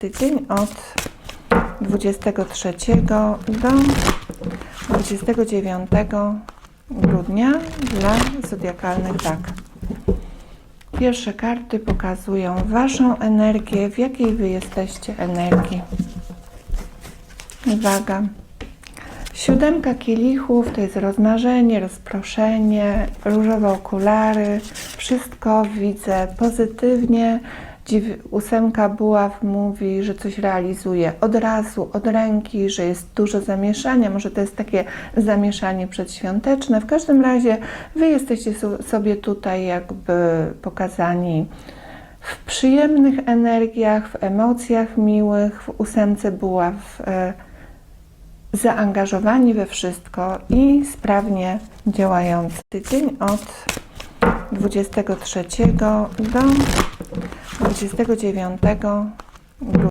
Tydzień od 23 do 29 grudnia dla zodiakalnych tak. Pierwsze karty pokazują Waszą energię, w jakiej Wy jesteście energii. Uwaga. Siódemka kielichów to jest rozmarzenie, rozproszenie, różowe okulary. Wszystko widzę pozytywnie. Ósemka buław mówi, że coś realizuje od razu, od ręki, że jest dużo zamieszania. Może to jest takie zamieszanie przedświąteczne. W każdym razie Wy jesteście so- sobie tutaj jakby pokazani w przyjemnych energiach, w emocjach miłych, w ósemce buław. E, zaangażowani we wszystko i sprawnie działający. Tydzień od 23 do 29 grudnia.